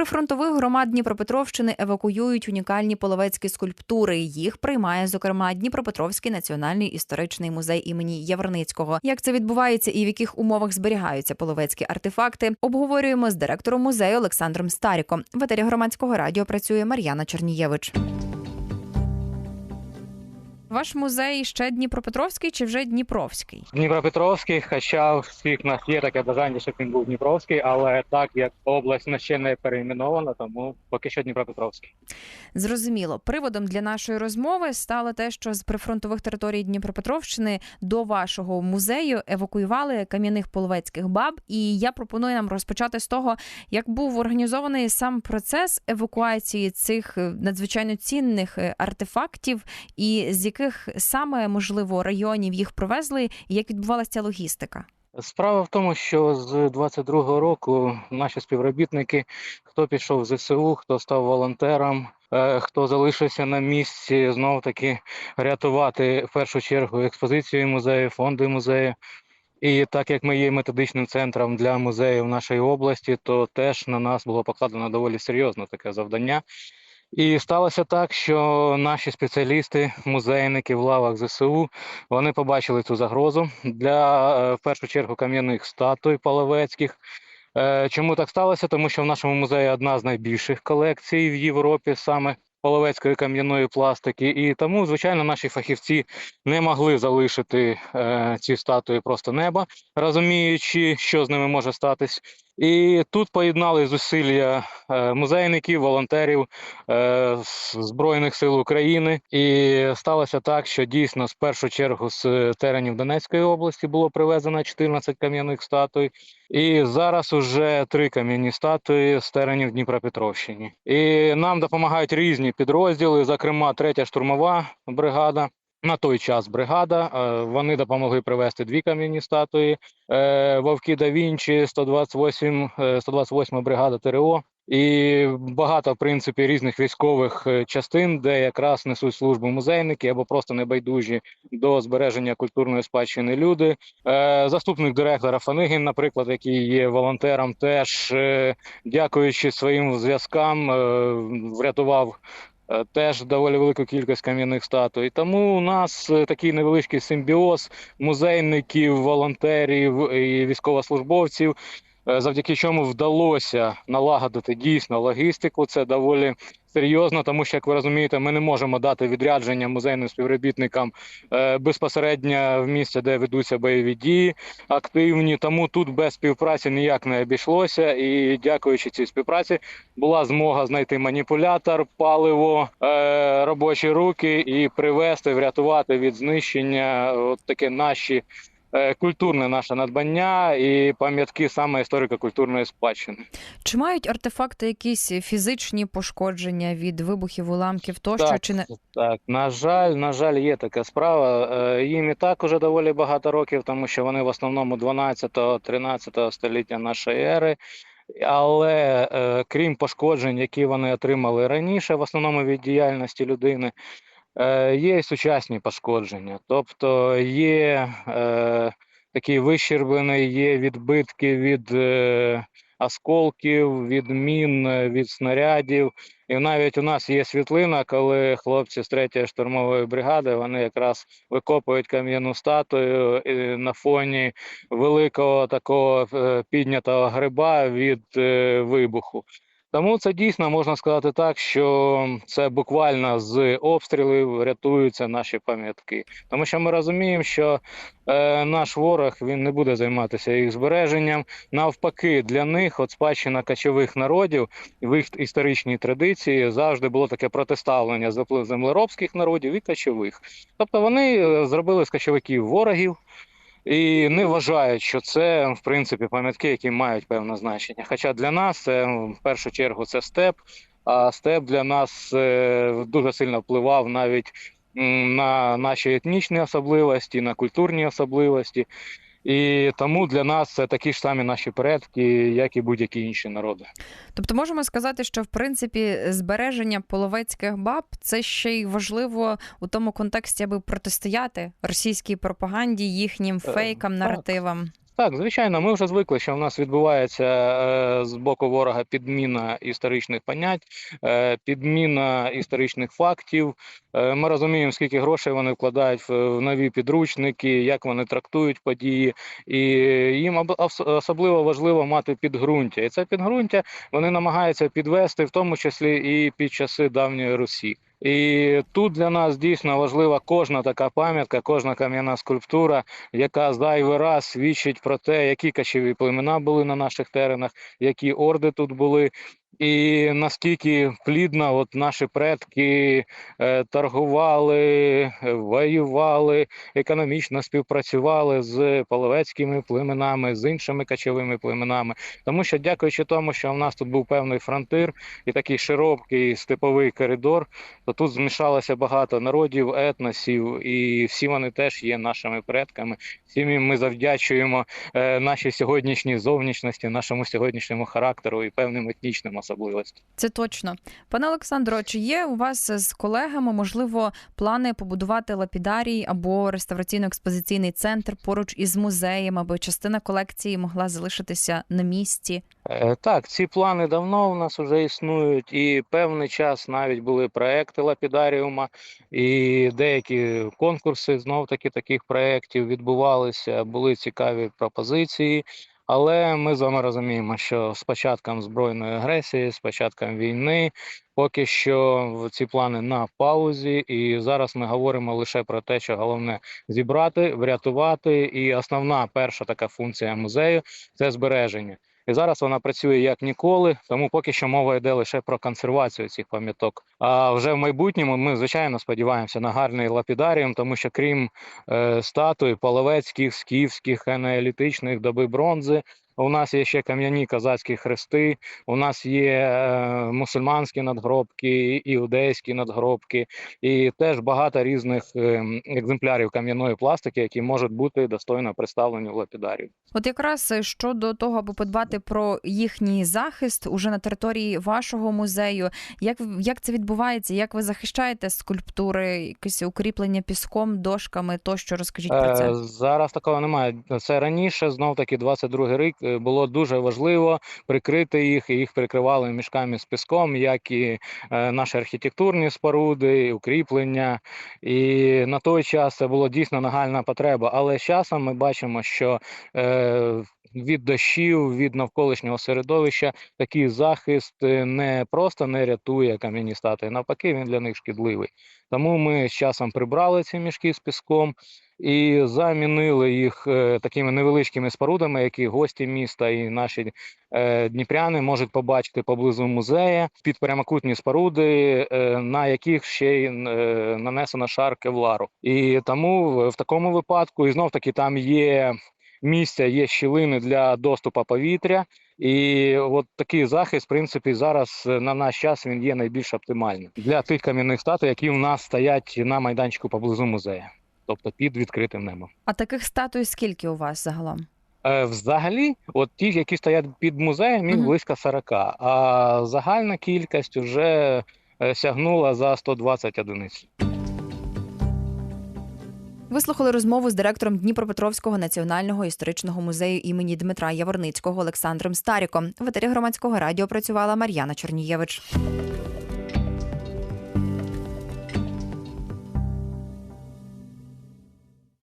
прифронтових громад Дніпропетровщини евакуюють унікальні половецькі скульптури. Їх приймає зокрема Дніпропетровський національний історичний музей імені Яворницького. Як це відбувається і в яких умовах зберігаються половецькі артефакти, обговорюємо з директором музею Олександром Старіком. В етері громадського радіо працює Мар'яна Чернієвич. Ваш музей ще Дніпропетровський чи вже Дніпровський? Дніпропетровський, хоча у всіх нас є таке бажання, щоб він був Дніпровський, але так як область ще не перейменована, тому поки що Дніпропетровський. Зрозуміло, приводом для нашої розмови стало те, що з прифронтових територій Дніпропетровщини до вашого музею евакуювали кам'яних половецьких баб. І я пропоную нам розпочати з того, як був організований сам процес евакуації цих е, надзвичайно цінних е, артефактів, і з яких саме можливо районів їх провезли, і як відбувалася логістика. Справа в тому, що з 22-го року наші співробітники, хто пішов в ЗСУ, хто став волонтером, е, хто залишився на місці, знов таки рятувати в першу чергу експозицію музею, фонди музею. І так як ми є методичним центром для музеїв нашої області, то теж на нас було покладено доволі серйозне таке завдання. І сталося так, що наші спеціалісти, музейники в лавах ЗСУ, вони побачили цю загрозу для е, в першу чергу кам'яних статуй половецьких. Е, Чому так сталося? Тому що в нашому музеї одна з найбільших колекцій в Європі саме половецької кам'яної пластики, і тому, звичайно, наші фахівці не могли залишити е, ці статуї просто неба, розуміючи, що з ними може статись. І тут поєднали зусилля е, музейників, волонтерів е, Збройних сил України. І сталося так, що дійсно з першу чергу з теренів Донецької області було привезено 14 кам'яних статуй. І зараз уже три кам'яні статуї з теренів Дніпропетровщини. І нам допомагають різні підрозділи, зокрема, третя штурмова бригада. На той час бригада. е, Вони допомогли привезти дві кам'яні статуї. е, Вовки да Вінчі, 128, е, 128 бригада ТРО. І багато, в принципі, різних військових е, частин, де якраз несуть службу музейники або просто небайдужі до збереження культурної спадщини люди. Е, Заступник директора Фанигін, наприклад, який є волонтером, теж е, дякуючи своїм зв'язкам, е, врятував е, теж доволі велику кількість кам'яних статуй. Тому у нас е, такий невеличкий симбіоз музейників, волонтерів і військовослужбовців. Е, Завдяки чому вдалося налагодити дійсно логістику. Це доволі серйозно, тому що, як ви розумієте, ми не можемо дати відрядження музейним співробітникам е, безпосередньо в місце, де ведуться бойові дії активні. Тому тут без співпраці ніяк не обійшлося. І дякуючи цій співпраці, була змога знайти маніпулятор, паливо, е, робочі руки і привести, врятувати від знищення от таке наші. Е, Культурне наше надбання і пам'ятки саме історико-культурної спадщини. Чи мають артефакти якісь фізичні пошкодження від вибухів, уламків тощо? Так. Чи не Так, на жаль, на жаль, є така справа. Е, Їм і так уже доволі багато років, тому що вони в основному 12-13 століття нашої ери. Але е, крім пошкоджень, які вони отримали раніше, в основному від діяльності людини, є і сучасні пошкодження. Тобто є е, такий вищерблений, є відбитки від е, осколків, від мін, е, від снарядів. І навіть у нас є світлина, коли хлопці з 3-ї штурмової бригади вони якраз викопують кам'яну статую і на фоні великого такого е, піднятого гриба від е, вибуху. Тому це дійсно можна сказати так, що це буквально з обстрілів рятуються наші пам'ятки. Тому що ми розуміємо, що е, наш ворог він не буде займатися їх збереженням. Навпаки, для них от спадщина кочових народів в їх історичній традиції завжди було таке протиставлення землеробських народів і кочових. Тобто вони е, зробили з кочовиків ворогів. І не вважають, що це в принципі пам'ятки, які мають певне значення. Хоча для нас це в першу чергу це степ, а степ для нас е, дуже сильно впливав навіть на наші етнічні особливості, на культурні особливості. І тому для нас це такі ж самі наші предки, як і будь-які інші народи. Тобто можемо сказати, що в принципі збереження половецьких баб це ще й важливо у тому контексті, аби протистояти російській пропаганді, їхнім фейкам, наративам. Так, звичайно, ми вже звикли, що в нас відбувається е, з боку ворога підміна історичних понять, е, підміна історичних фактів. Е, ми розуміємо, скільки грошей вони вкладають в, в нові підручники, як вони трактують події, і їм об- особливо важливо мати підґрунтя. І це підґрунтя вони намагаються підвести, в тому числі і під часи давньої Русі. І тут для нас дійсно важлива кожна така пам'ятка, кожна кам'яна скульптура, яка зайвий раз свідчить про те, які кочові племена були на наших теренах, які орди тут були, і наскільки плідно от наші предки е, торгували, е, воювали, економічно співпрацювали з половецькими племенами, з іншими кочовими племенами. Тому що, дякуючи тому, що в нас тут був певний фронтир і такий широкий степовий коридор, то тут змішалося багато народів, етносів, і всі вони теж є нашими предками. Всім ми завдячуємо е, нашій сьогоднішній зовнішності, нашому сьогоднішньому характеру і певним етнічним особливостям. Це точно. Пане Олександро, чи є у вас з колегами можливо плани побудувати лапідарій або реставраційно-експозиційний центр поруч із музеєм, аби частина колекції могла залишитися на місці? Е, Так, ці плани давно в нас вже існують, і певний час навіть були проекти лапідаріума, і деякі конкурси знов таки таких проєктів відбувалися, були цікаві пропозиції. Але ми з вами розуміємо, що з початком збройної агресії, з початком війни, поки що ці плани на паузі, і зараз ми говоримо лише про те, що головне зібрати, врятувати. І основна перша така функція музею це збереження. І зараз вона працює як ніколи, тому поки що мова йде лише про консервацію цих пам'яток. А вже в майбутньому ми звичайно сподіваємося на гарний лапідаріум, тому що крім е, статуй половецьких, скіфських, енеолітичних доби бронзи. У нас є ще кам'яні козацькі хрести, у нас є е, мусульманські надгробки, іудейські надгробки, і теж багато різних е, екземплярів кам'яної пластики, які можуть бути достойно представлені в лапідарію. От якраз е, щодо того, аби подбати про їхній захист уже на території вашого музею, як як це відбувається? Як ви захищаєте скульптури, якесь укріплення піском, дошками тощо? Розкажіть про це. Е, Зараз такого немає. Це раніше, знов таки, 22 рік е, було дуже важливо прикрити їх, і їх прикривали мішками з піском, як і е, наші архітектурні споруди, і укріплення. І на той час це було дійсно нагальна потреба. Але з часом ми бачимо, що від дощів, від навколишнього середовища такий захист е, не просто не рятує кам'яні статуї, навпаки, він для них шкідливий. Тому ми з часом прибрали ці мішки з піском і замінили їх е, такими невеличкими спорудами, які гості міста і наші е, дніпряни можуть побачити поблизу музею під прямокутні споруди, на яких ще й нанесено шар кевлару. І тому в такому випадку, і знов таки там є місця, є щілини для доступу повітря. І от такий захист, в принципі, зараз е, на наш час він є найбільш оптимальним для тих кам'яних статуй, які в нас стоять на майданчику поблизу музею, тобто під відкритим небом. А таких статуй скільки у вас загалом? Е, Взагалі, от ті, які стоять під музеєм, їх Мгм. близько 40, а загальна кількість вже е, сягнула за 120 одиниць. Ви слухали розмову з директором Дніпропетровського національного історичного музею імені Дмитра Яворницького Олександром Старіком. В етері громадського радіо працювала Мар'яна Чернієвич.